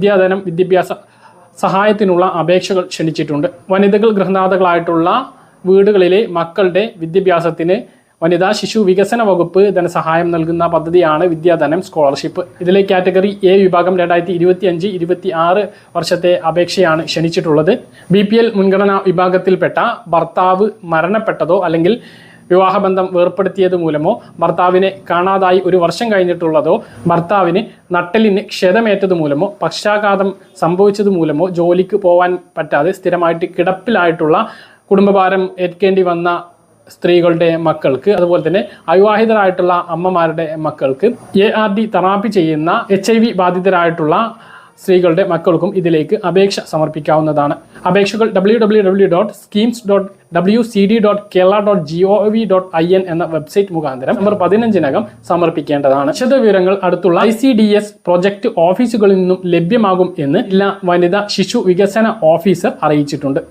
വിദ്യാധനം വിദ്യാഭ്യാസ സഹായത്തിനുള്ള അപേക്ഷകൾ ക്ഷണിച്ചിട്ടുണ്ട്. വനിതകൾ ഗൃഹനാഥകളായിട്ടുള്ള വീടുകളിലെ മക്കളുടെ വിദ്യാഭ്യാസത്തിന് വനിതാ ശിശു വികസന വകുപ്പ് ധനസഹായം നൽകുന്ന പദ്ധതിയാണ് വിദ്യാധനം സ്കോളർഷിപ്പ്. ഇതിലെ കാറ്റഗറി എ വിഭാഗം രണ്ടായിരത്തി ഇരുപത്തി അഞ്ച് ഇരുപത്തി ആറ് വർഷത്തെ അപേക്ഷയാണ് ക്ഷണിച്ചിട്ടുള്ളത്. ബി പി എൽ മുൻഗണനാ വിഭാഗത്തിൽപ്പെട്ട ഭർത്താവ് മരണപ്പെട്ടതോ അല്ലെങ്കിൽ വിവാഹബന്ധം വേർപ്പെടുത്തിയത് മൂലമോ ഭർത്താവിനെ കാണാതായി ഒരു വർഷം കഴിഞ്ഞിട്ടുള്ളതോ ഭർത്താവിന് നട്ടലിന് ക്ഷതമേറ്റത് മൂലമോ പക്ഷാഘാതം സംഭവിച്ചത് മൂലമോ ജോലിക്ക് പോകാൻ പറ്റാതെ സ്ഥിരമായിട്ട് കിടപ്പിലായിട്ടുള്ള കുടുംബഭാരം ഏൽക്കേണ്ടി വന്ന സ്ത്രീകളുടെ മക്കൾക്ക് അതുപോലെ തന്നെ അവിവാഹിതരായിട്ടുള്ള അമ്മമാരുടെ മക്കൾക്ക് എ ആർ ഡി തെറാപ്പി ചെയ്യുന്ന എച്ച് ഐ വി ബാധിതരായിട്ടുള്ള സ്ത്രീകളുടെ മക്കൾക്കും ഇതിലേക്ക് അപേക്ഷ സമർപ്പിക്കാവുന്നതാണ്. അപേക്ഷകൾ W W W dot schemes dot W C D dot Kerala dot G O V dot I N എന്ന വെബ്സൈറ്റ് മുഖാന്തരം നമ്പർ പതിനഞ്ചിനകം സമർപ്പിക്കേണ്ടതാണ്. വിശദവിവരങ്ങൾ അടുത്തുള്ള I C D S project ഓഫീസുകളിൽ നിന്നും ലഭ്യമാകും എന്ന് ജില്ലാ വനിതാ ശിശു വികസന ഓഫീസർ അറിയിച്ചിട്ടുണ്ട്.